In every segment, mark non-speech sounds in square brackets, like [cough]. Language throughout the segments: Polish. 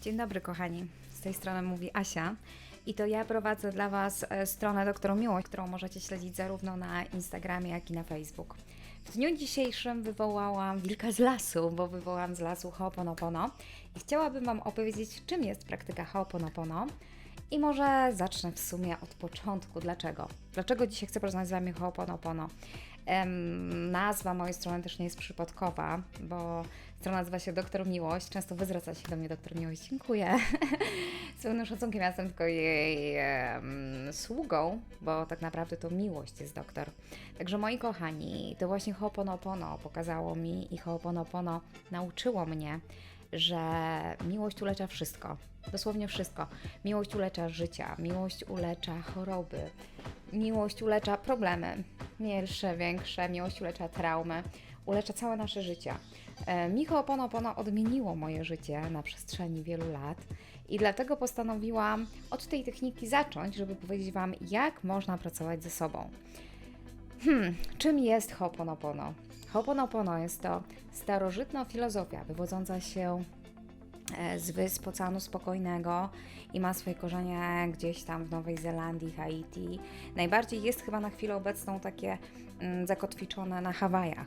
Dzień dobry, kochani. Z tej strony mówi Asia. I to ja prowadzę dla Was e, stronę Doktorą Miłość, którą możecie śledzić zarówno na Instagramie, jak i na Facebook. W dniu dzisiejszym wywołałam wilka z lasu, bo wywołałam z lasu Ho'oponopono i chciałabym Wam opowiedzieć, czym jest praktyka Ho'oponopono i może zacznę w sumie od początku. Dlaczego? Dlaczego dzisiaj chcę porozmawiać z Wami Ho'oponopono? Nazwa mojej strony też nie jest przypadkowa, bo strona nazywa się Doktor Miłość. Często wy się do mnie Doktor Miłość. Dziękuję. [laughs] Z pełnym szacunkiem ja jestem tylko jej em, sługą, bo tak naprawdę to miłość jest doktor. Także moi kochani, to właśnie Ho'oponopono pokazało mi i Ho'oponopono nauczyło mnie, że miłość ulecza wszystko. Dosłownie wszystko. Miłość ulecza życia, miłość ulecza choroby, miłość ulecza problemy, mniejsze, większe, miłość ulecza traumy, ulecza całe nasze życie. E, Mi Ho'oponopono odmieniło moje życie na przestrzeni wielu lat i dlatego postanowiłam od tej techniki zacząć, żeby powiedzieć Wam, jak można pracować ze sobą. Hmm, czym jest Ho'oponopono? Ho'oponopono jest to starożytna filozofia wywodząca się z wysp Oceanu Spokojnego i ma swoje korzenie gdzieś tam w Nowej Zelandii, Haiti. Najbardziej jest chyba na chwilę obecną takie mm, zakotwiczone na Hawajach.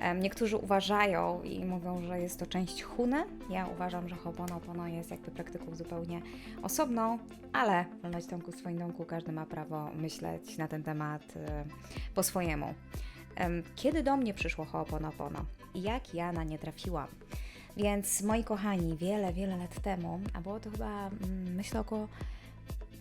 Em, Niektórzy uważają i mówią, że jest to część Huny. Ja uważam, że Ho'oponopono jest jakby praktyką zupełnie osobną, ale wolność domku w swoim domku, każdy ma prawo myśleć na ten temat e, po swojemu. Em, Kiedy do mnie przyszło Ho'oponopono i jak ja na nie trafiłam? Więc moi kochani, wiele, wiele lat temu, a było to chyba, mm, myślę, około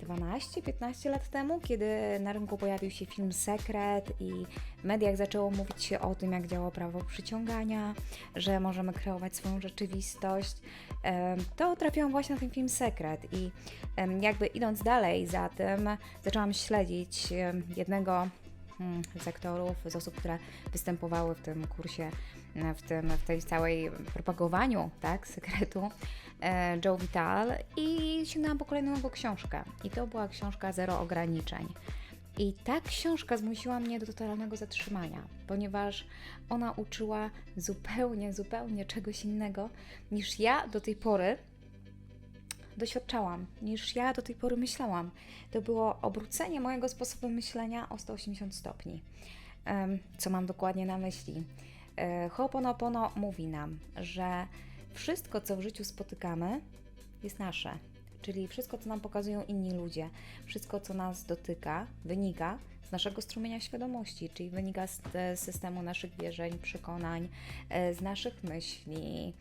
12-15 lat temu, kiedy na rynku pojawił się film Sekret i w mediach zaczęło mówić się o tym, jak działa prawo przyciągania, że możemy kreować swoją rzeczywistość, to trafiłam właśnie na ten film Sekret i jakby idąc dalej za tym, zaczęłam śledzić jednego mm, z aktorów, z osób, które występowały w tym kursie, w, tym, w tej całej propagowaniu tak, sekretu, e, Joe Vital i sięgnęłam po kolejną jego książkę. I to była książka Zero Ograniczeń. I ta książka zmusiła mnie do totalnego zatrzymania, ponieważ ona uczyła zupełnie, zupełnie czegoś innego niż ja do tej pory doświadczałam, niż ja do tej pory myślałam. To było obrócenie mojego sposobu myślenia o 180 stopni. Em, Co mam dokładnie na myśli? E, Ho'oponopono mówi nam, że wszystko, co w życiu spotykamy, jest nasze. Czyli wszystko, co nam pokazują inni ludzie, wszystko, co nas dotyka, wynika z naszego strumienia świadomości, czyli wynika z z systemu naszych wierzeń, przekonań, e, z naszych myśli.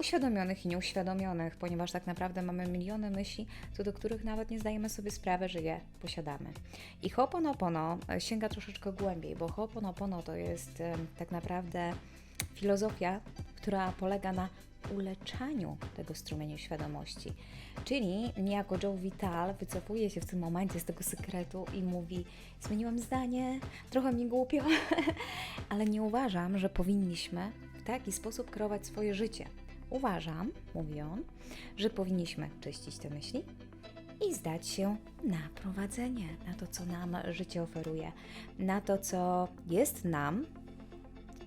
Uświadomionych i nieuświadomionych, ponieważ tak naprawdę mamy miliony myśli, co do których nawet nie zdajemy sobie sprawy, że je posiadamy. I Ho'oponopono e, sięga troszeczkę głębiej, bo Ho'oponopono to jest em, tak naprawdę filozofia, która polega na uleczaniu tego strumienia świadomości. Czyli niejako Joe Vital wycofuje się w tym momencie z tego sekretu i mówi: Zmieniłam zdanie, trochę mi głupio, [laughs] ale nie uważam, że powinniśmy w taki sposób kreować swoje życie. Uważam, mówi on, że powinniśmy czyścić te myśli i zdać się na prowadzenie, na to, co nam życie oferuje, na to, co jest nam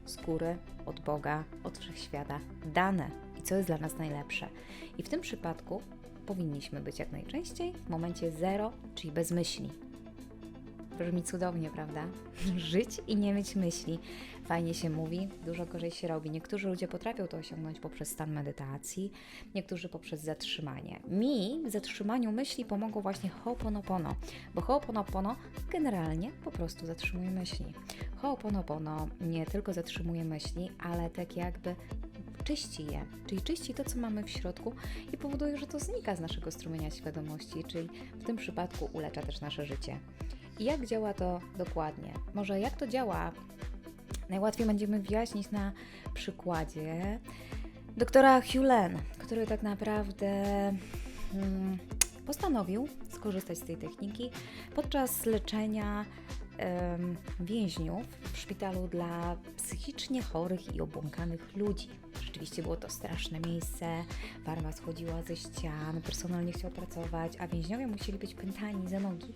z góry, od Boga, od wszechświata dane i co jest dla nas najlepsze. I w tym przypadku powinniśmy być jak najczęściej w momencie zero, czyli bez myśli. Brzmi cudownie, prawda? [laughs] Żyć i nie mieć myśli. Fajnie się mówi, dużo gorzej się robi. Niektórzy ludzie potrafią to osiągnąć poprzez stan medytacji, niektórzy poprzez zatrzymanie. Mi w zatrzymaniu myśli pomogło właśnie Ho'oponopono, bo Ho'oponopono generalnie po prostu zatrzymuje myśli. Ho'oponopono nie tylko zatrzymuje myśli, ale tak jakby czyści je, czyli czyści to, co mamy w środku i powoduje, że to znika z naszego strumienia świadomości, czyli w tym przypadku ulecza też nasze życie. I jak działa to dokładnie? Może jak to działa? Najłatwiej będziemy wyjaśnić na przykładzie doktora Hulen, który tak naprawdę mm, postanowił skorzystać z tej techniki podczas leczenia więźniów w szpitalu dla psychicznie chorych i obłąkanych ludzi. Rzeczywiście było to straszne miejsce, farma schodziła ze ścian, personel nie chciał pracować, a więźniowie musieli być pętani za nogi.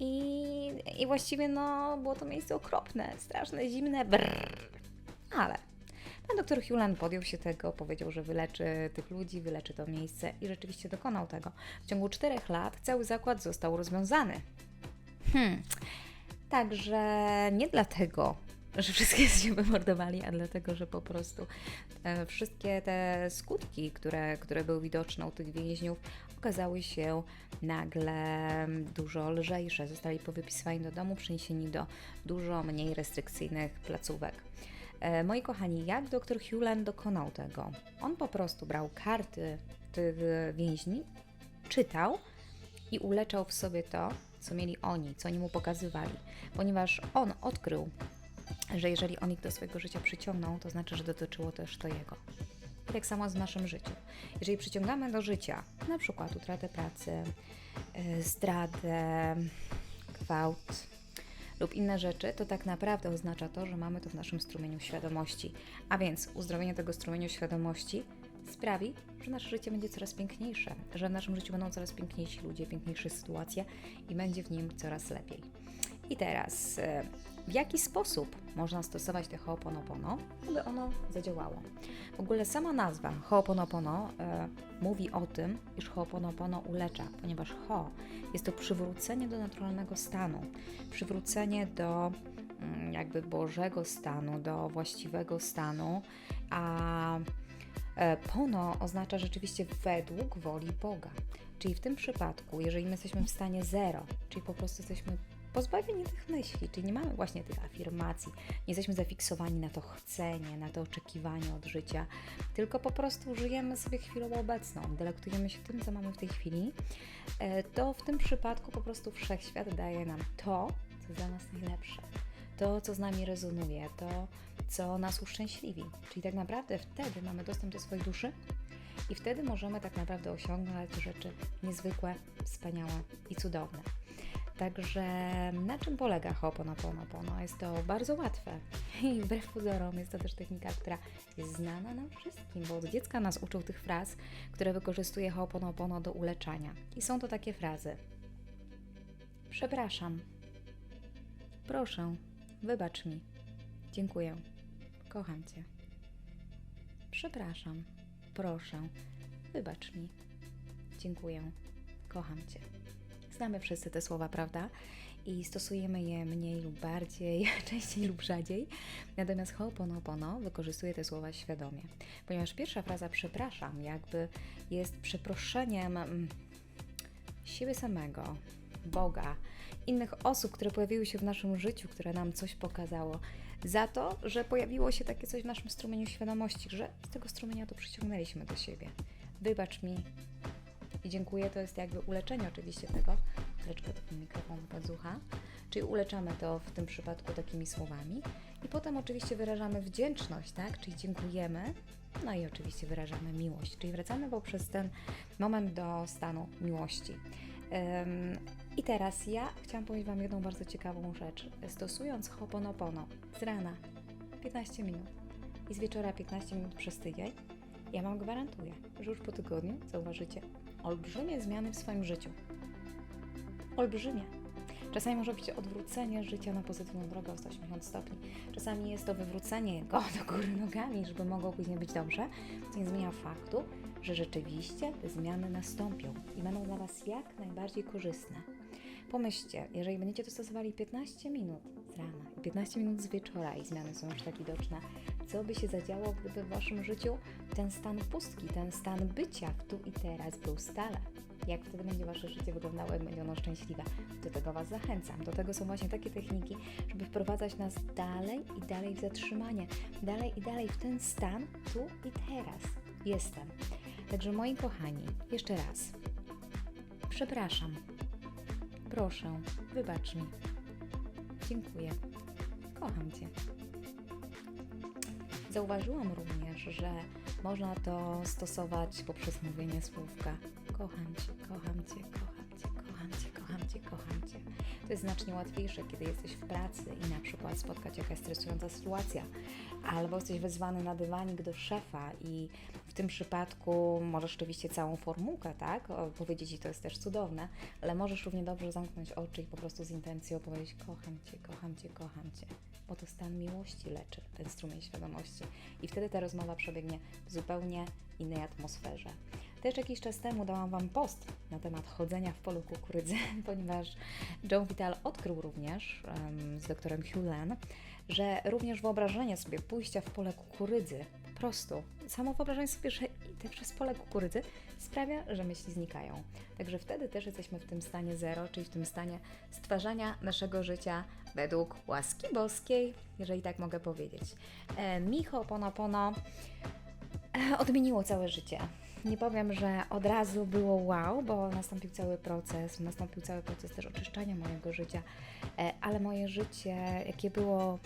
I, I właściwie no, było to miejsce okropne, straszne, zimne, brrr. Ale Pan doktor Hulen podjął się tego, powiedział, że wyleczy tych ludzi, wyleczy to miejsce i rzeczywiście dokonał tego. W ciągu czterech lat cały zakład został rozwiązany. Hmm. Także nie dlatego, że wszystkie [laughs] się wymordowali, a dlatego, że po prostu e, wszystkie te skutki, które, które były widoczne u tych więźniów, okazały się nagle dużo lżejsze. Zostali powypisywani do domu, przeniesieni do dużo mniej restrykcyjnych placówek. E, moi kochani, jak dr Hulen dokonał tego? On po prostu brał karty tych więźni, czytał i uleczał w sobie to, co mieli oni, co oni mu pokazywali, ponieważ on odkrył, że jeżeli on ich do swojego życia przyciągnął, to znaczy, że dotyczyło też to jego. Tak samo z naszym życiem. Jeżeli przyciągamy do życia na przykład utratę pracy, yy, zdradę, gwałt lub inne rzeczy, to tak naprawdę oznacza to, że mamy to w naszym strumieniu świadomości. A więc uzdrowienie tego strumienia świadomości sprawi, że nasze życie będzie coraz piękniejsze, że w naszym życiu będą coraz piękniejsi ludzie, piękniejsze sytuacje i będzie w nim coraz lepiej. I teraz, e, w jaki sposób można stosować te Ho'oponopono, aby ono zadziałało? W ogóle sama nazwa Ho'oponopono e, mówi o tym, iż Ho'oponopono ulecza, ponieważ Ho jest to przywrócenie do naturalnego stanu, przywrócenie do mm, jakby Bożego stanu, do właściwego stanu, a e, Pono oznacza rzeczywiście według woli Boga. Czyli w tym przypadku, jeżeli my jesteśmy w stanie zero, czyli po prostu jesteśmy pozbawieni tych myśli, czyli nie mamy właśnie tych afirmacji, nie jesteśmy zafiksowani na to chcenie, na to oczekiwanie od życia, tylko po prostu żyjemy sobie chwilą obecną, delektujemy się tym, co mamy w tej chwili, e, to w tym przypadku po prostu wszechświat daje nam to, co dla nas najlepsze, to, co z nami rezonuje, to, co nas uszczęśliwi. Czyli tak naprawdę wtedy mamy dostęp do swojej duszy i wtedy możemy tak naprawdę osiągać rzeczy niezwykłe, wspaniałe i cudowne. Także na czym polega Ho'oponopono? Jest to bardzo łatwe i wbrew pozorom jest to też technika, która jest znana nam wszystkim, bo od dziecka nas uczą tych fraz, które wykorzystuje Ho'oponopono do uleczania. I są to takie frazy. Przepraszam. Proszę, wybacz mi. Dziękuję. Kocham Cię. Przepraszam. Proszę, wybacz mi. Dziękuję. Kocham Cię. Znamy wszyscy te słowa, prawda? I stosujemy je mniej lub bardziej, [laughs] częściej lub rzadziej. Natomiast Ho'oponopono wykorzystuje te słowa świadomie, ponieważ pierwsza fraza przepraszam jakby jest przeproszeniem mm, siebie samego, Boga, innych osób, które pojawiły się w naszym życiu, które nam coś pokazało, za to, że pojawiło się takie coś w naszym strumieniu świadomości, że z tego strumienia to przyciągnęliśmy do siebie. Wybacz mi, i dziękuję, to jest jakby uleczenie oczywiście tego, troszeczkę taki mikrofon podzucha, czyli uleczamy to w tym przypadku takimi słowami. I potem oczywiście wyrażamy wdzięczność, tak, czyli dziękujemy, no i oczywiście wyrażamy miłość, czyli wracamy poprzez ten moment do stanu miłości. Um, I teraz ja chciałam powiedzieć Wam jedną bardzo ciekawą rzecz. Stosując Ho'oponopono z rana 15 minut i z wieczora 15 minut przez tydzień, ja Wam gwarantuję, że już po tygodniu zauważycie olbrzymie zmiany w swoim życiu. Olbrzymie. Czasami może być odwrócenie życia na pozytywną drogę o 180 stopni. Czasami jest to wywrócenie go do góry nogami, żeby mogło później być dobrze, co nie zmienia faktu, że rzeczywiście te zmiany nastąpią i będą dla Was jak najbardziej korzystne. Pomyślcie, jeżeli będziecie to stosowali 15 minut z rana i 15 minut z wieczora i zmiany są już tak widoczne, co by się zadziało, gdyby w Waszym życiu ten stan pustki, ten stan bycia w tu i teraz był stale? Jak wtedy będzie Wasze życie wyglądało, jak będzie ono szczęśliwe? Do tego Was zachęcam. Do tego są właśnie takie techniki, żeby wprowadzać nas dalej i dalej w zatrzymanie, dalej i dalej w ten stan tu i teraz. Jestem. Także moi kochani, jeszcze raz. Przepraszam. Proszę, wybacz mi. Dziękuję. Kocham Cię. Zauważyłam również, że można to stosować poprzez mówienie słówka kocham Cię, kocham Cię, kocham Cię, kocham Cię, kocham Cię, kocham Cię. To jest znacznie łatwiejsze, kiedy jesteś w pracy i na przykład spotka Cię jakaś stresująca sytuacja, albo jesteś wezwany na dywanik do szefa i w tym przypadku możesz oczywiście całą formułkę, tak, powiedzieć i to jest też cudowne, ale możesz równie dobrze zamknąć oczy i po prostu z intencją powiedzieć kocham Cię, kocham Cię, kocham Cię, bo to stan miłości leczy ten strumień świadomości i wtedy ta rozmowa przebiegnie w zupełnie innej atmosferze. Też jakiś czas temu dałam Wam post na temat chodzenia w polu kukurydzy, [laughs] ponieważ John Vital odkrył również em, z doktorem Hewlen, że również wyobrażenie sobie pójścia w pole kukurydzy, po prostu samo wyobrażenie sobie, że idę przez pole kukurydzy sprawia, że myśli znikają. Także wtedy też jesteśmy w tym stanie zero, czyli w tym stanie stwarzania naszego życia według łaski boskiej, jeżeli tak mogę powiedzieć. E, mi Ho'oponopono e, odmieniło całe życie. Nie powiem, że od razu było wow, bo nastąpił cały proces, nastąpił cały proces też oczyszczania mojego życia, e, ale moje życie, jakie było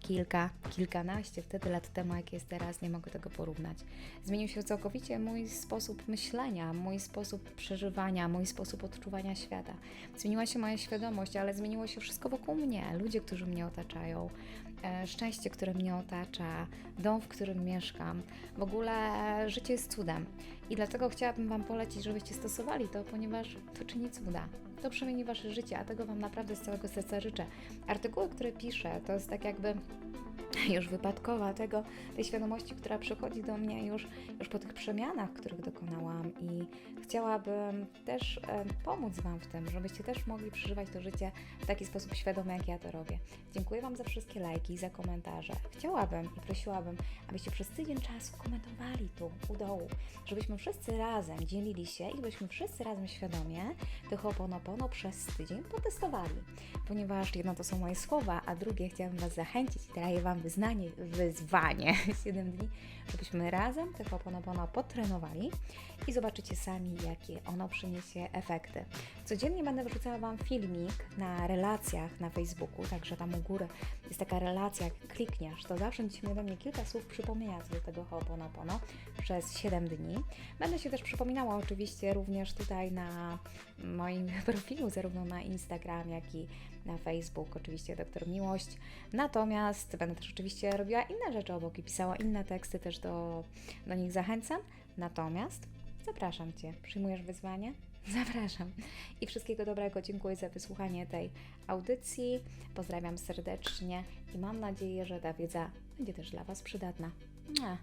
kilka, kilkanaście wtedy lat temu, jak jest teraz, nie mogę tego porównać. Zmienił się całkowicie mój sposób myślenia, mój sposób przeżywania, mój sposób odczuwania świata. Zmieniła się moja świadomość, ale zmieniło się wszystko wokół mnie. Ludzie, którzy mnie otaczają, szczęście, które mnie otacza, dom, w którym mieszkam. W ogóle życie jest cudem. I dlatego chciałabym Wam polecić, żebyście stosowali to, ponieważ to czyni cuda. To przemieni Wasze życie, a tego Wam naprawdę z całego serca życzę. Artykuły, które piszę, to jest tak jakby [laughs] już wypadkowa tego, tej świadomości, która przychodzi do mnie już, już po tych przemianach, których dokonałam i chciałabym też pomóc Wam w tym, żebyście też mogli przeżywać to życie w taki sposób świadomy, jak ja to robię. Dziękuję Wam za wszystkie lajki, za komentarze. Chciałabym i prosiłabym, abyście przez tydzień czasu komentowali tu, u dołu, żebyśmy wszyscy razem dzielili się i żebyśmy wszyscy razem świadomie tych Ho'oponopono przez tydzień potestowali. Ponieważ jedno to są moje słowa, a drugie chciałabym Was zachęcić i daję Wam wyznanie, wyzwanie [laughs] 7 dni, żebyśmy razem te Ho'oponopono potrenowali i zobaczycie sami, jakie ono przyniesie efekty. Codziennie będę wrzucała Wam filmik na relacjach na Facebooku, także tam u góry jest taka relacja, jak klikniesz, to zawsze będzie ode mnie kilka słów przypomnienia do tego Ho'oponopono przez 7 dni. Będę się też przypominała oczywiście również tutaj na moim [laughs] profilu, zarówno na Instagram, jak i na Facebook, oczywiście Doktor Miłość. Natomiast będę też oczywiście robiła inne rzeczy obok i pisała inne teksty, też do, do nich zachęcam. Natomiast zapraszam Cię. Przyjmujesz wyzwanie? [laughs] Zapraszam. I wszystkiego dobrego. Dziękuję za wysłuchanie tej audycji. Pozdrawiam serdecznie i mam nadzieję, że ta wiedza będzie też dla Was przydatna. Mua.